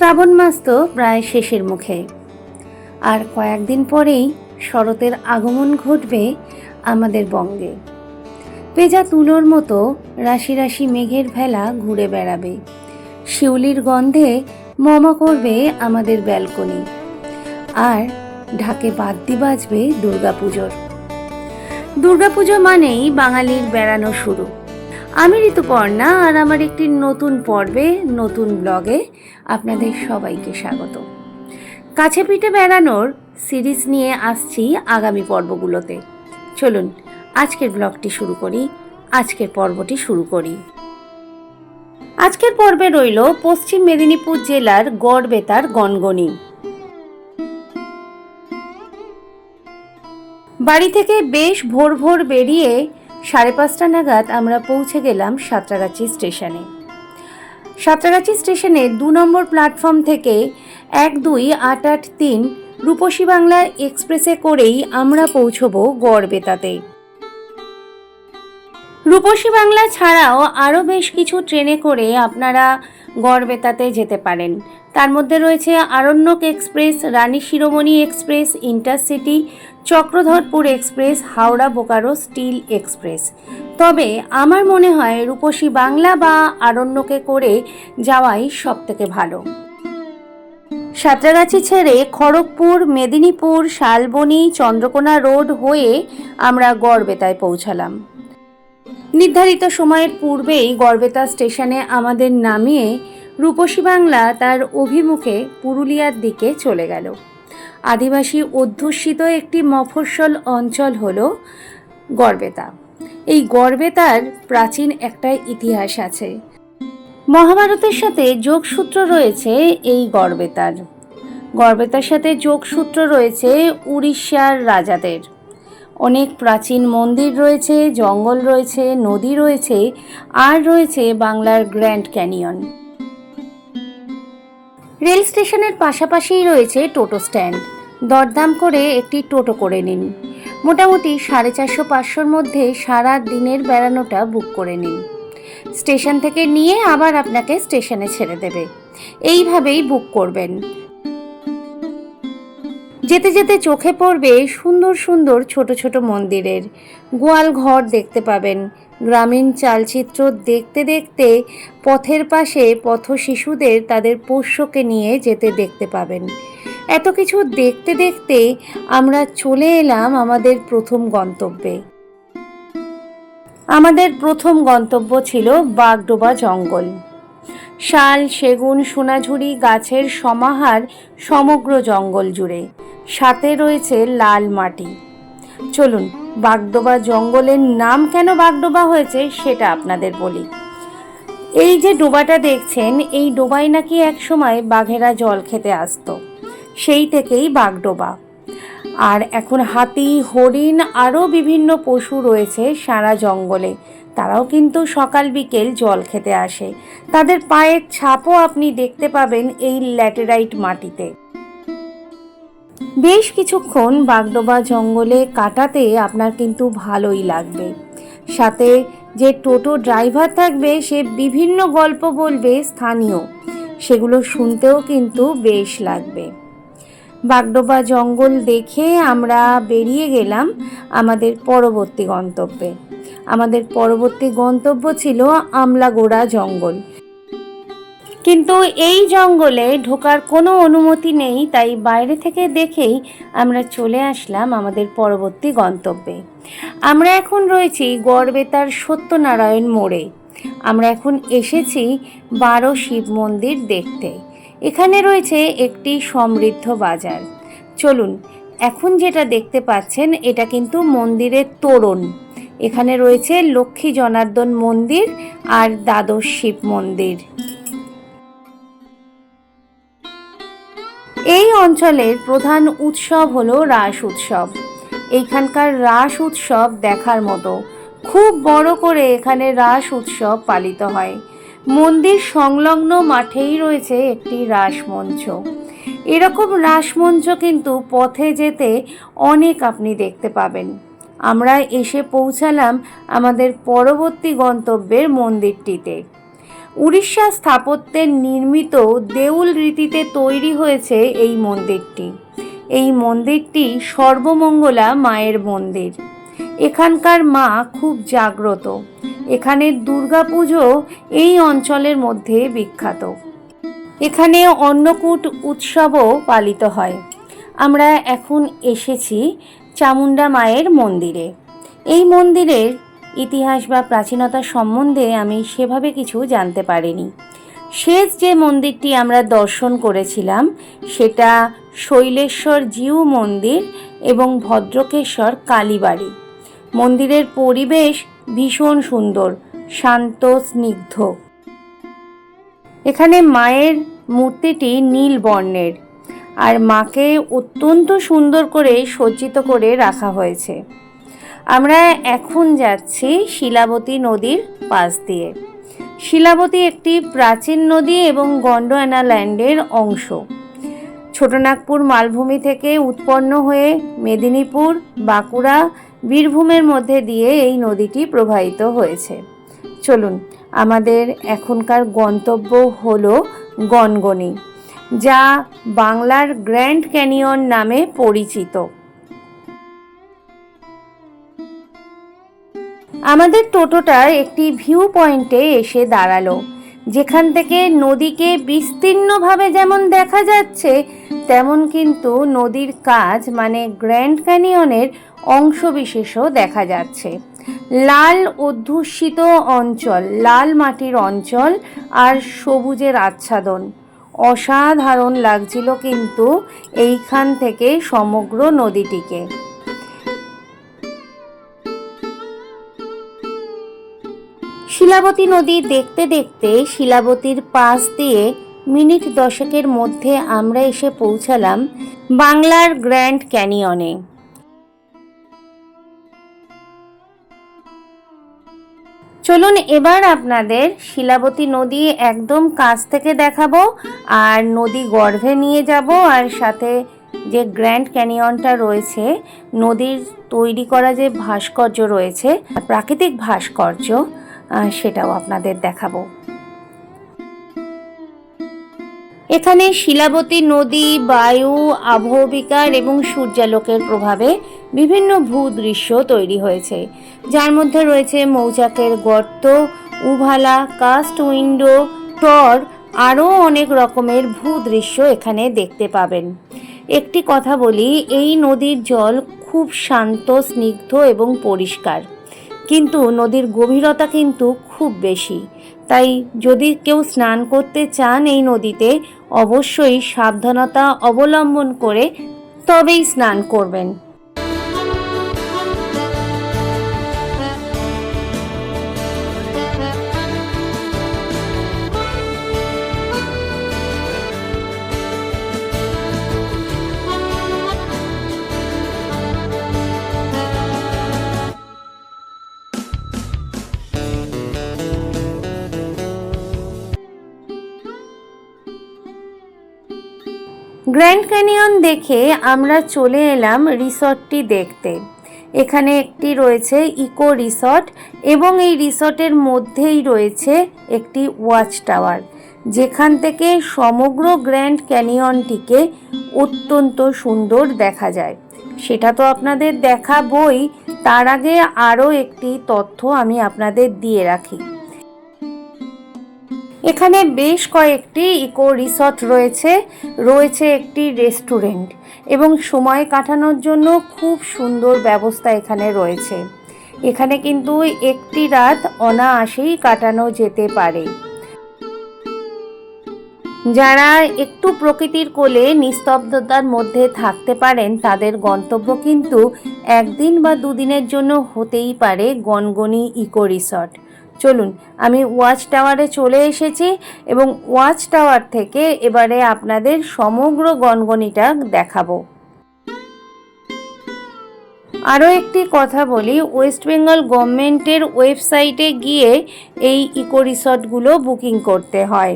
শ্রাবণ মাস তো প্রায় শেষের মুখে। আর কয়েকদিন পরেই শরতের আগমন ঘটবে আমাদের বঙ্গে। পেজা তুলোর মতো রাশি রাশি মেঘের ভেলা ঘুরে বেড়াবে। শিউলির গন্ধে মমা করবে আমাদের ব্যালকনি। আর ঢাকে বাদ্যি বাজবে দুর্গাপুজোর। দুর্গাপুজো মানেই বাঙালির বেড়ানো শুরু। আমি ঋতুপর্ণা আর আমার একটি নতুন পর্বে, নতুন ব্লগে আপনাদের সবাইকে স্বাগত। কাছে পিঠে বেড়ানোর সিরিজ নিয়ে আসছি আগামী পর্বগুলোতে। চলুন, আজকের ব্লগটি শুরু করি, আজকের পর্বটি শুরু করি। আজকের পর্বে রইল পশ্চিম মেদিনীপুর জেলার গড়বেতার গনগনি। বাড়ি থেকে বেশ ভোর ভোর বেরিয়ে সাড়ে পাঁচটা নাগাদ আমরা পৌঁছে গেলাম সাঁতরাগাছি স্টেশনে। সাঁতরাগাছি স্টেশনে দু নম্বর প্ল্যাটফর্ম থেকে এক দুই আট আট তিন রূপসী বাংলা এক্সপ্রেসে করেই আমরা পৌঁছবো গড়বেতাতে রূপসী বাংলা ছাড়াও আরও বেশ কিছু ট্রেনে করে আপনারা গড়বেতাতে যেতে পারেন। তার মধ্যে রয়েছে Aranyak Express, Rani Shiromani Express, intercity, Chakradharpur Express, Howrah Bokaro Steel Express. তবে আমার মনে হয় রূপসী বাংলা বা আরণ্যকে করে যাওয়াই সবথেকে ভালো। সাঁতরাগাছি ছেড়ে খড়গপুর, মেদিনীপুর, শালবনি, চন্দ্রকোনা রোড হয়ে আমরা গড়বেতায় পৌঁছালাম। নির্ধারিত সময়ের পূর্বেই গড়বেতা স্টেশনে আমাদের নামিয়ে রূপসী বাংলা তার অভিমুখে পুরুলিয়ার দিকে চলে গেল। আদিবাসী অধ্যুষিত একটি মফস্বল অঞ্চল হল গড়বেতা। এই গড়বেতার প্রাচীন একটা ইতিহাস আছে। মহাভারতের সাথে যোগসূত্র রয়েছে এই গড়বেতার। গড়বেতার সাথে যোগসূত্র রয়েছে উড়িষ্যার রাজাদের। অনেক প্রাচীন মন্দির রয়েছে, জঙ্গল রয়েছে, নদী রয়েছে, আর রয়েছে বাংলার গ্র্যান্ড ক্যানিয়ন। রেল স্টেশনের পাশাপাশিই রয়েছে টোটো স্ট্যান্ড। দরদাম করে একটি টোটো করে নিন। মোটামুটি সাড়ে চারশো পাঁচশোর মধ্যে সারা দিনের বেড়ানোটা বুক করে নিন। স্টেশন থেকে নিয়ে আবার আপনাকে স্টেশনে ছেড়ে দেবে। এইভাবেই বুক করবেন। যেতে যেতে চোখে পড়বে সুন্দর সুন্দর ছোট ছোট মন্দিরের। গোয়াল ঘর দেখতে পাবেন। গ্রামীণ চালচিত্র দেখতে দেখতে পথের পাশে পথ শিশুদের তাদের পোষ্যকে নিয়ে যেতে দেখতে পাবেন। এত কিছু দেখতে দেখতে আমরা চলে এলাম আমাদের প্রথম গন্তব্যে। আমাদের প্রথম গন্তব্য ছিল বাগডোবা জঙ্গল। শাল, সেগুন, সোনাঝুরি গাছের সমাহার সমগ্র জঙ্গল জুড়ে। সাথে রয়েছে লাল মাটি। চলুন, বাগডোবা জঙ্গলের নাম কেন বাগডোবা হয়েছে সেটা আপনাদের বলি। এই যে ডোবাটা দেখছেন, এই ডোবায় নাকি একসময় বাঘেরা জল খেতে আসতো। সেই থেকেই বাগডোবা। আর এখন হাতি, হরিণ আরও বিভিন্ন পশু রয়েছে সারা জঙ্গলে। তারাও কিন্তু সকাল বিকেল জল খেতে আসে। তাদের পায়ের ছাপও আপনি দেখতে পাবেন এই ল্যাটেরাইট মাটিতে। বেশ কিছুক্ষণ বাগডোবা জঙ্গলে কাটাতে আপনার কিন্তু ভালোই লাগবে। সাথে যে টোটো ড্রাইভার থাকবে, সে বিভিন্ন গল্প বলবে স্থানীয়। সেগুলো শুনতেও কিন্তু বেশ লাগবে। বাগডোবা জঙ্গল দেখে আমরা বেরিয়ে গেলাম আমাদের পরবর্তী গন্তব্যে। আমাদের পরবর্তী গন্তব্য ছিল আমলাগোড়া জঙ্গল। কিন্তু এই জঙ্গলে ঢোকার কোনো অনুমতি নেই, তাই বাইরে থেকে দেখেই আমরা চলে আসলাম আমাদের পরবর্তী গন্তব্যে। আমরা এখন রয়েছি গড়বেতার সত্যনারায়ণ মোড়ে। আমরা এখন এসেছি বারো শিব মন্দির দেখতে। এখানে রয়েছে একটি সমৃদ্ধ বাজার। চলুন, এখন যেটা দেখতে পাচ্ছেন, এটা কিন্তু মন্দিরের তোরণ। এখানে রয়েছে লক্ষ্মী জনার্দন মন্দির আর দ্বাদশ শিব মন্দির। এই অঞ্চলের প্রধান উৎসব হলো রাস উৎসব। এইখানকার রাস উৎসব দেখার মতো। খুব বড় করে এখানে রাস উৎসব পালিত হয়। মন্দির সংলগ্ন মাঠেই রয়েছে একটি রাসমঞ্চ এরকম রাসমঞ্চ কিন্তু পথে যেতে অনেক আপনি দেখতে পাবেন। আমরা এসে পৌঁছালাম আমাদের পরবর্তী গন্তব্যের মন্দিরটিতে। উড়িষ্যা স্থাপত্যের নির্মিত দেউল রীতিতে তৈরি হয়েছে এই মন্দিরটি। এই মন্দিরটি সর্বমঙ্গলা মায়ের মন্দির। এখানকার মা খুব জাগ্রত। এখানের দুর্গাপুজো এই অঞ্চলের মধ্যে বিখ্যাত। এখানে অন্নকূট উৎসবও পালিত হয়। আমরা এখন এসেছি চামুণ্ডা মায়ের মন্দিরে। এই মন্দিরের ইতিহাস বা প্রাচীনতা সম্বন্ধে আমি সেভাবে কিছু জানতে পারিনি। শেষ যে মন্দিরটি আমরা দর্শন করেছিলাম, সেটা শৈলেশ্বর জিউ মন্দির এবং ভদ্রকেশ্বর কালীবাড়ি। মন্দিরের পরিবেশ ভীষণ সুন্দর, শান্ত, স্নিগ্ধ। এখানে মায়ের মূর্তিটি নীল বর্ণের, আর মাকে অত্যন্ত সুন্দর করে সজ্জিত করে রাখা হয়েছে। আমরা এখন যাচ্ছি শিলাবতী নদীর পাশ দিয়ে। শিলাবতী একটি প্রাচীন নদী এবং গন্ডোয়ানা ল্যান্ডের অংশ। ছোটনাগপুর মালভূমি থেকে উৎপন্ন হয়ে মেদিনীপুর, বাঁকুড়া, বীরভূমের মধ্যে দিয়ে এই নদীটি প্রবাহিত হয়েছে। চলুন, আমাদের এখনকার গন্তব্য হল গনগনি, যা বাংলার গ্র্যান্ড ক্যানিয়ন নামে পরিচিত। আমাদের টোটোটা একটি ভিউ পয়েন্টে এসে দাঁড়াল। যেখান থেকে নদীকে বিস্তীর্ণভাবে যেমন দেখা যাচ্ছে, তেমন কিন্তু নদীর কাজ মানে গ্র্যান্ড ক্যানিয়নের অংশবিশেষও দেখা যাচ্ছে। লাল অধ্যুষিত অঞ্চল, লাল মাটির অঞ্চল আর সবুজের আচ্ছাদন। অসাধারণ লাগছিল কিন্তু এইখান থেকে সমগ্র নদীটিকে। শিলাবতী নদী দেখতে দেখতে শিলাবতীর পাশ দিয়ে মিনিট দশকের মধ্যে আমরা এসে পৌঁছালাম বাংলার গ্র্যান্ড ক্যানিয়নে। চলুন এবার আপনাদের শিলাবতী নদী একদম কাছ থেকে দেখাবো আর নদী গর্ভে নিয়ে যাব আর সাথে যে গ্র্যান্ড ক্যানিয়নটা রয়েছে, নদীর তৈরি করা যে ভাস্কর্য রয়েছে, প্রাকৃতিক ভাস্কর্য সেটাও আপনাদের দেখাবো। এখানে শিলাবতী নদী, বায়ু, আবহবিকার এবং সূর্যালোকের প্রভাবে বিভিন্ন ভূদৃশ্য তৈরি হয়েছে। যার মধ্যে রয়েছে মৌচাকের গর্ত, উভালা, কাস্ট উইন্ডো, টর, আরও অনেক রকমের ভূদৃশ্য এখানে দেখতে পাবেন। একটি কথা বলি, এই নদীর জল খুব শান্ত, স্নিগ্ধ এবং পরিষ্কার। কিন্তু নদীর গভীরতা কিন্তু খুব বেশি। তাই যদি কেউ স্নান করতে চান এই নদীতে, অবশ্যই সাবধানতা অবলম্বন করে তবেই স্নান করবেন। গ্র্যান্ড ক্যানিয়ন দেখে আমরা চলে এলাম রিসর্টটি দেখতে। এখানে একটি রয়েছে ইকো রিসর্ট এবং এই রিসর্টের মধ্যেই রয়েছে একটি ওয়াচ টাওয়ার, যেখান থেকে সমগ্র গ্র্যান্ড ক্যানিয়নটিকে অত্যন্ত সুন্দর দেখা যায়। সেটা তো আপনাদের দেখাবই, তার আগে আরও একটি তথ্য আমি আপনাদের দিয়ে রাখি। এখানে বেশ কয়েকটি ইকো রিসর্ট রয়েছে রয়েছে একটি রেস্টুরেন্ট এবং সময় কাটানোর জন্য খুব সুন্দর ব্যবস্থা এখানে রয়েছে। এখানে কিন্তু একটি রাত অনায়াসেই কাটানো যেতে পারে। যারা একটু প্রকৃতির কোলে নিস্তব্ধতার মধ্যে থাকতে পারেন, তাদের গন্তব্য কিন্তু একদিন বা দুদিনের জন্য হতেই পারে গনগনি ইকো রিসর্ট। চলুন, আমি ওয়াচ টাওয়ারে চলে এসেছি এবং ওয়াচ টাওয়ার থেকে এবারে আপনাদের সমগ্র গনগনিটা দেখাবো। আরও একটি কথা বলি, ওয়েস্ট বেঙ্গল গভর্নমেন্টের ওয়েবসাইটে গিয়ে এই ইকো রিসর্টগুলো বুকিং করতে হয়।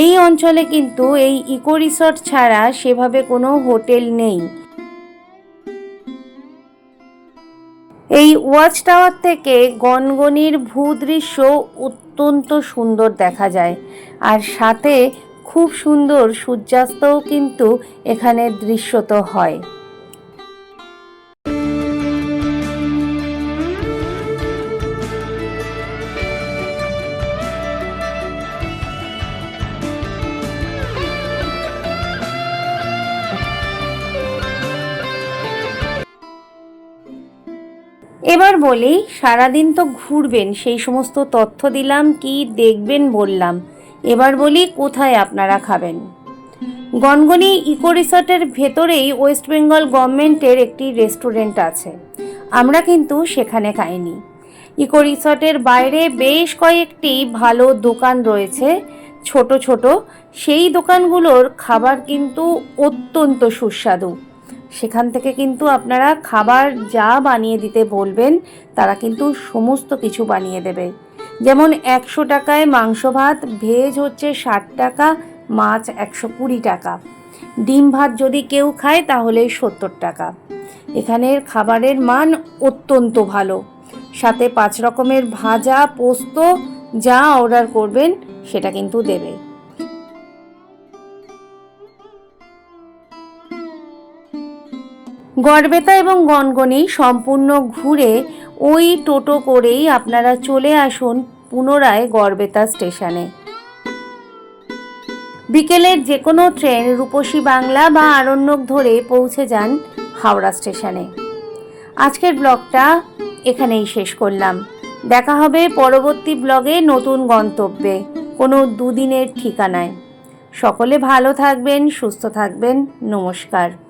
এই অঞ্চলে কিন্তু এই ইকো রিসর্ট ছাড়া সেভাবে কোনো হোটেল নেই। এই ওয়াচ টাওয়ার থেকে গনগনির ভূদৃশ্য অত্যন্ত সুন্দর দেখা যায়। আর সাথে খুব সুন্দর সূর্যাস্তও কিন্তু এখানে দৃশ্যত হয়। এবার বলি, সারাদিন তো ঘুরবেন, সেই সমস্ত তথ্য দিলাম, কি দেখবেন বললাম। এবার বলি, কোথায় আপনারা খাবেন? গনগনি ইকো রিসর্টের ভেতরেই ওয়েস্ট বেঙ্গল গভর্নমেন্টের একটি রেস্টুরেন্ট আছে। আমরা কিন্তু সেখানে খাইনি। ইকো রিসর্টের বাইরে বেশ কয়েকটি ভালো দোকান রয়েছে, ছোট ছোট। সেই দোকানগুলোর খাবার কিন্তু অত্যন্ত সুস্বাদু। সেখান থেকে কিন্তু আপনারা খাবার যা বানিয়ে দিতে বলবেন, তারা কিন্তু সমস্ত কিছু বানিয়ে দেবে। যেমন একশো টাকায় মাংস ভাত, ভেজ হচ্ছে ষাট টাকা, মাছ একশো কুড়ি টাকা। ডিম ভাত যদি কেউ খায়, তাহলে সত্তর টাকা। এখানের খাবারের মান অত্যন্ত ভালো। সাথে পাঁচ রকমের ভাজা পোস্ত যা অর্ডার করবেন, সেটা কিন্তু দেবে। গড়বেতা এবং গনগনি সম্পূর্ণ ঘুরে ওই টোটো করেই আপনারা চলে আসুন পুনরায় গড়বেতা স্টেশনে। বিকেলের যে কোনো ট্রেন রূপসী বাংলা বা আরণ্যক ধরে পৌঁছে যান হাওড়া স্টেশনে। আজকের ব্লগটা এখানেই শেষ করলাম। দেখা হবে পরবর্তী ব্লগে নতুন গন্তব্যে, কোনো দুদিনের ঠিকানায়। সকলে ভালো থাকবেন, সুস্থ থাকবেন, নমস্কার।